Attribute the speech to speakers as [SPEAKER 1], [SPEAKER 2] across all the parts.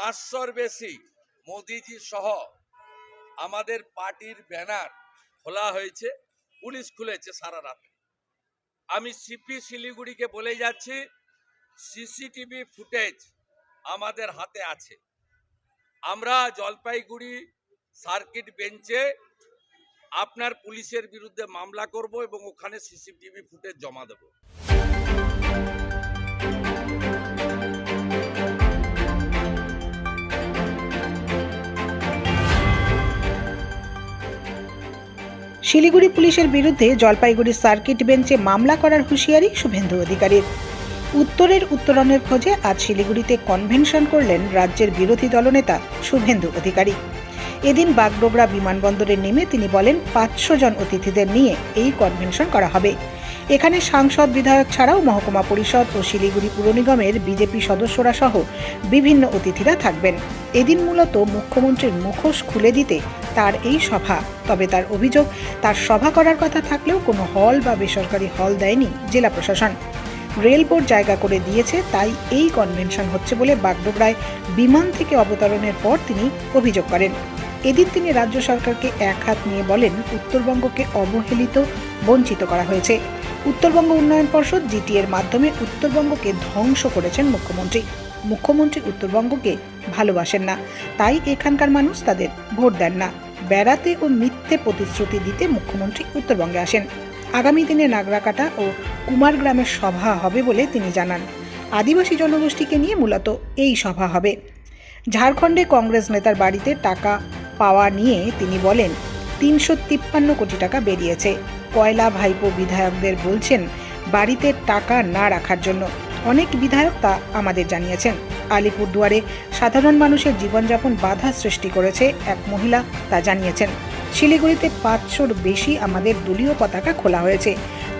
[SPEAKER 1] পাঁচশোর বেশি মোদিজি সহ আমাদের পার্টির ব্যানার খোলা হয়েছে, পুলিশ খুলেছে সারা রাত। আমি সিপি শিলিগুড়িকে বলে যাচ্ছি, সিসিটিভি ফুটেজ আমাদের হাতে আছে। আমরা জলপাইগুড়ি সার্কিট বেঞ্চে আপনার পুলিশের বিরুদ্ধে মামলা করব এবং ওখানে সিসিটিভি ফুটেজ জমা দেব।
[SPEAKER 2] শিলিগুড়ি পুলিশের বিরুদ্ধে জলপাইগুড়ি সার্কিট বেঞ্চে মামলা করার হুঁশিয়ারি শুভেন্দু অধিকারীর। উত্তরের উত্তরণের খোঁজে আজ শিলিগুড়িতে কনভেনশন করলেন রাজ্যের বিরোধী দলনেতা শুভেন্দু অধিকারী। এদিন বাগডোগরা বিমানবন্দরে নেমে তিনি বলেন, পাঁচশো জন অতিথিদের নিয়ে এই কনভেনশন করা হবে। এখানে সাংসদ, বিধায়ক ছাড়াও মহকুমা পরিষদ ও শিলিগুড়ি পুর নিগমের বিজেপি সদস্যরা সহ বিভিন্ন অতিথিরা থাকবেন। এদিন মূলত মুখ্যমন্ত্রীর মুখোশ খুলে দিতে তার এই সভা। তবে তার অভিযোগ, তার সভা করার কথা থাকলেও কোনো হল বা বেসরকারি হল দেয়নি জেলা প্রশাসন। রেল বোর্ড জায়গা করে দিয়েছে, তাই এই কনভেনশন হচ্ছে বলে বাগডোগরায় বিমান থেকে অবতরণের পর তিনি অভিযোগ করেন। এদিন তিনি রাজ্য সরকারকে এক হাত নিয়ে বলেন, উত্তরবঙ্গকে অবহেলিত, বঞ্চিত করা হয়েছে। উত্তরবঙ্গ উন্নয়ন পর্ষদ জিটি এর মাধ্যমে উত্তরবঙ্গকে ধ্বংস করেছেন মুখ্যমন্ত্রী। মুখ্যমন্ত্রী উত্তরবঙ্গকে ভালোবাসেন না। তাই এখানকার মানুষ তাদের ভোট দেন না। বেড়াতে ও মিথ্যে প্রতিশ্রুতি দিতে মুখ্যমন্ত্রী উত্তরবঙ্গে আসেন। আগামী দিনে নাগরাকাটা ও কুমারগ্রামের সভা হবে বলে তিনি জানান। আদিবাসী জনগোষ্ঠীকে নিয়ে মূলত এই সভা হবে। ঝাড়খণ্ডে কংগ্রেস নেতার বাড়িতে টাকা পাওয়া নিয়ে তিনি বলেন, তিনশো তিপ্পান্ন কোটি টাকা বেরিয়েছে। কয়লা ভাইপো বিধায়কদের বলছেন, বাড়িতে টাকা না রাখার জন্য। অনেক বিধায়ক তা আমাদের জানিয়েছেন। আলিপুরদুয়ারে সাধারণ মানুষের জীবনযাপন বাধা সৃষ্টি করেছে এক মহিলা, তা জানিয়েছেন। শিলিগুড়িতে পাঁচশোর বেশি আমাদের দলীয় পতাকা খোলা হয়েছে।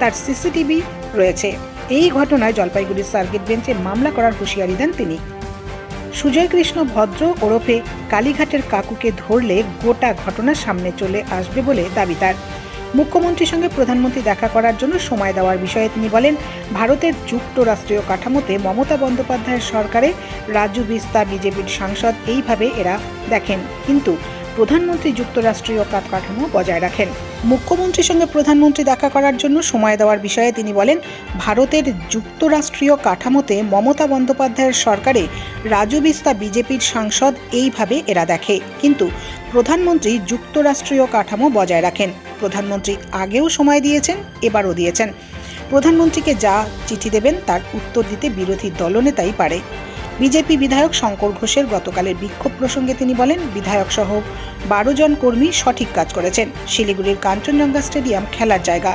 [SPEAKER 2] তার সিসিটিভি রয়েছে। এই ঘটনায় জলপাইগুড়ির সার্কিট বেঞ্চে মামলা করার হুঁশিয়ারি দেন তিনি। সুজয় কৃষ্ণ ভদ্র ওরফে কালীঘাটের কাকুকে ধরলে গোটা ঘটনা সামনে চলে আসবে বলে দাবি তার। মুখ্যমন্ত্রীর সঙ্গে প্রধানমন্ত্রী দেখা করার জন্য সময় দেওয়ার বিষয়ে তিনি বলেন, ভারতের যুক্তরাষ্ট্রীয় কাঠামোতে মমতা বন্দ্যোপাধ্যায়ের সরকারে রাজু বিস্তা বিজেপির সাংসদ এইভাবে এরা দেখেন। কিন্তু প্রধানমন্ত্রী যুক্তরাষ্ট্রীয় কাঠ কাঠামো বজায় রাখেন। মুখ্যমন্ত্রীর সঙ্গে প্রধানমন্ত্রী দেখা করার জন্য সময় দেওয়ার বিষয়ে তিনি বলেন, ভারতের যুক্তরাষ্ট্রীয় কাঠামোতে মমতা বন্দ্যোপাধ্যায়ের সরকারে রাজু বিস্তা বিজেপির সাংসদ এইভাবে এরা দেখে। কিন্তু প্রধানমন্ত্রী যুক্তরাষ্ট্রীয় কাঠামো বজায় রাখেন। প্রধানমন্ত্রী আগেও সময় দিয়েছেন, এবারও দিয়েছেন। প্রধানমন্ত্রীকে যা চিঠি দেবেন তার উত্তর দিতে বিরোধী দলনেতাই পারে। বিজেপি বিধায়ক শঙ্কর ঘোষের গতকালের বিক্ষোভ প্রসঙ্গে তিনি বলেন বিধায়ক সহ বারো জন কর্মী সঠিক কাজ করেছেন। শিলিগুড়ির কাঞ্চনজঙ্ঘা স্টেডিয়াম খেলার জায়গা।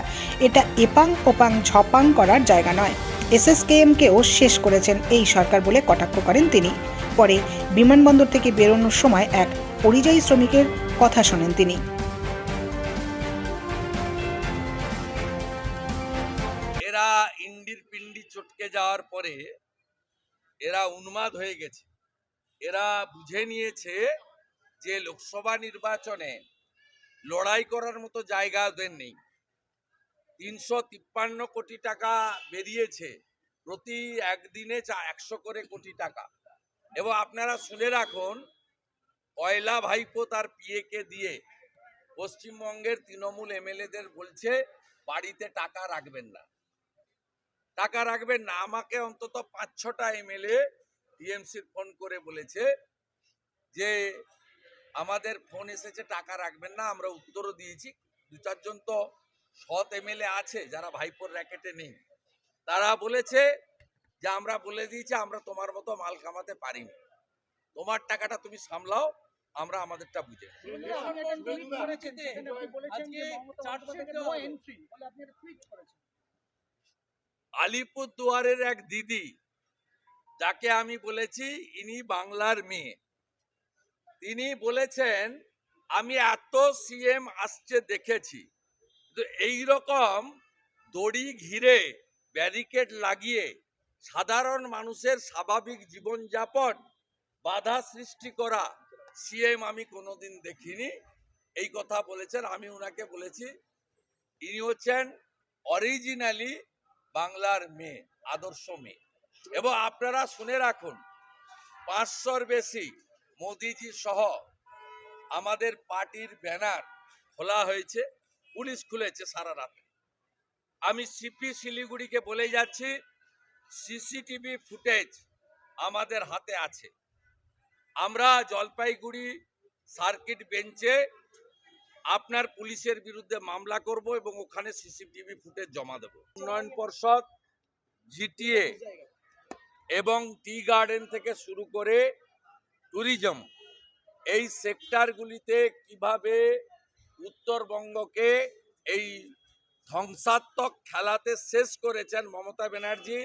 [SPEAKER 2] এটা এপাং ওপাং ঝপাং করার জায়গা নয়। এসএসকেএমকেও শেষ করেছেন এই সরকার বলে কটাক্ষ করেন তিনি। পরে বিমানবন্দর থেকে বেরোনোর সময় এক পরিযায়ী শ্রমিকের কথা শোনেন তিনি।
[SPEAKER 1] এরা ইন্ডির পিন্ডি চটকে যাওয়ার পরে এরা উন্মাদ হয়ে গেছে। এরা বুঝে নিয়েছে যে লোকসভা নির্বাচনে লড়াই করার মতো জায়গা ওদের নেই। তিনশো তিপ্পান্ন কোটি টাকা বেরিয়েছে প্রতি একদিনে চা, একশো করে কোটি টাকা। এবং আপনারা শুনে রাখুন কয়লা ভাইপো তার পিএকে দিয়ে পশ্চিমবঙ্গের তৃণমূল এমএলএদের বলছে, বাড়িতে টাকা রাখবেন না। টাকা রাখবেন না। আমাকে অন্তত পাঁচ ছটা এমএলএ টিএমসির ফোন করে বলেছে যে আমাদের ফোন এসেছে টাকা রাখবেন না। আমরা উত্তরও দিয়েছি। দু চারজন তো সৎ এমএলএ আছে যারা ভাইপোর র্যাকেটে নেই। তারা বলেছে যে আমরা বলে দিয়েছি আমরা তোমার মতো মাল কামাতে পারিনি। তোমার টাকাটা তুমি সামলাও আমরা আমাদেরটা বুঝে। আলিপুর দুয়ারের এক দিদি, যাকে আমি বলেছি ইনি বাংলার মেয়ে। তিনি বলেছেন, আমি এত সিএম আসছে দেখেছি। এই রকম দড়ি ঘিরে ব্যারিকেড লাগিয়ে সাধারণ মানুষের স্বাভাবিক জীবনযাপন বাধা সৃষ্টি করা সিএম আমি কোনোদিন দেখিনি। এই কথা বলেছেন, আমি ওনাকে বলেছি। ইনি হচ্ছেন অরিজিনালি বাংলার মেয়ে, আদর্শ মেয়ে। এবং আপনারা শুনে রাখুন, পাঁচশোর বেশি মোদিজি সহ আমাদের পার্টির ব্যানার খোলা হয়েছে, পুলিশ খুলেছে সারা রাত। আমি সিপি শিলিগুড়িকে বলে যাচ্ছি, সিসিটিভি ফুটেজ আমাদের হাতে আছে। আমরা জলপাইগুড়ি সার্কিট বেঞ্চে আপনার পুলিশের বিরুদ্ধে মামলা করব এবং ওখানে সিসিটিভি ফুটেজ জমা দেব। উন্নয়ন পর্ষদ, জিটিএ এবং টি গার্ডেন থেকে শুরু করে ট্যুরিজম এই সেক্টরগুলিতে কীভাবে উত্তরবঙ্গকে এই ধ্বংসাত্মক খেলাতে শেষ করেছেন মমতা ব্যানার্জি,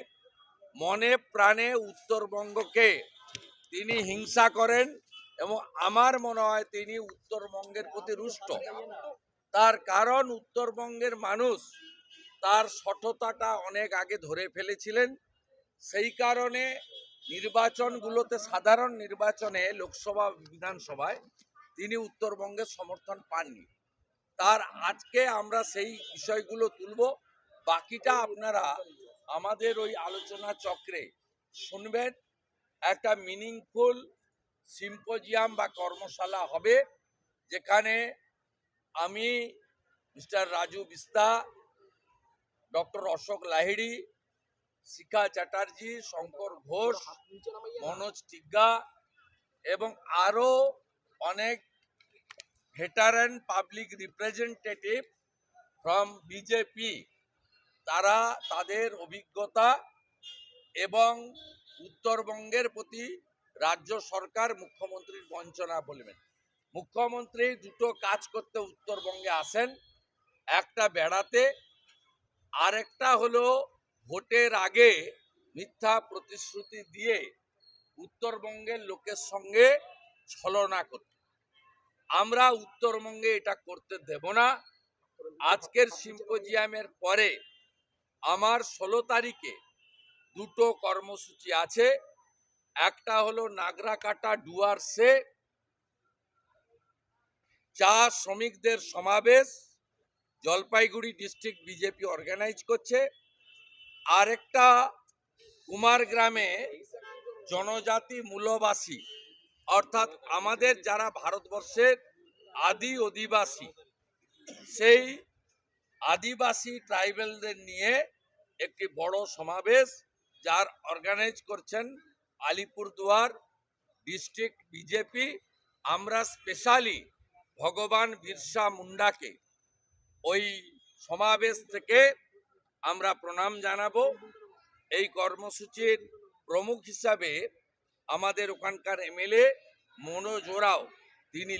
[SPEAKER 1] মনে প্রাণে উত্তরবঙ্গকে তিনি হিংসা করেন এবং আমার মনে হয় তিনি উত্তরবঙ্গের প্রতি রুষ্ট। তার কারণ উত্তরবঙ্গের মানুষ তার সঠতাটা অনেক আগে ধরে ফেলেছিলেন। সেই কারণে নির্বাচনগুলোতে, সাধারণ নির্বাচনে, লোকসভা, বিধানসভায় তিনি উত্তরবঙ্গের সমর্থন পাননি। তার আজকে আমরা সেই বিষয়গুলো তুলব। বাকিটা আপনারা আমাদের ওই আলোচনা চক্রে শুনবেন। একটা মিনিংফুল সিম্পোজিয়াম বা কর্মশালা হবে, যেখানে আমি মিস্টার রাজু বিস্তা, ডক্টর অশোক লাহিড়ি, শিখা চ্যাটার্জি, শঙ্কর ঘোষ, মনোজ টিগ্গা এবং আরও অনেক veteran public representative from BJP, তারা তাদের অভিজ্ঞতা এবং উত্তরবঙ্গের প্রতি রাজ্য সরকার মুখ্যমন্ত্রীর বঞ্চনা বলবেন। মুখ্যমন্ত্রী দুটো কাজ করতে উত্তরবঙ্গে আসেন। একটা বেড়াতে, আরেকটা হলো ভোটের আগে মিথ্যা প্রতিশ্রুতি দিয়ে উত্তরবঙ্গের লোকের সঙ্গে ছলনা করতে। আমরা উত্তরবঙ্গে এটা করতে দেব না। আজকের সিম্পোজিয়ামের পরে আমার ষোলো তারিখে দুটো কর্মসূচি আছে। একটা হলো নাগরা নাগরাকাটা ডুয়ার্সে চা শ্রমিকদের সমাবেশ, জলপাইগুড়ি ডিস্ট্রিক্ট বিজেপি অর্গানাইজ করছে। আরেকটা কুমার গ্রামে জনজাতি মূলবাসী, অর্থাৎ আমাদের যারা ভারতবর্ষের আদি অধিবাসী, সেই আদিবাসী ট্রাইবেলদের নিয়ে একটি বড় সমাবেশ, যার অর্গানাইজ করছেন আলিপুরদুয়ার ডিস্ট্রিক্ট বিজেপি, আমরা স্পেশালি ভগবান বিরসা মুন্ডাকে ওই সমাবেশ থেকে আমরা প্রণাম জানাব। এই কর্মসূচির প্রমুখ হিসাবে আমাদের ওখানকার এমএলএ মনোজ ওরাও, তিনি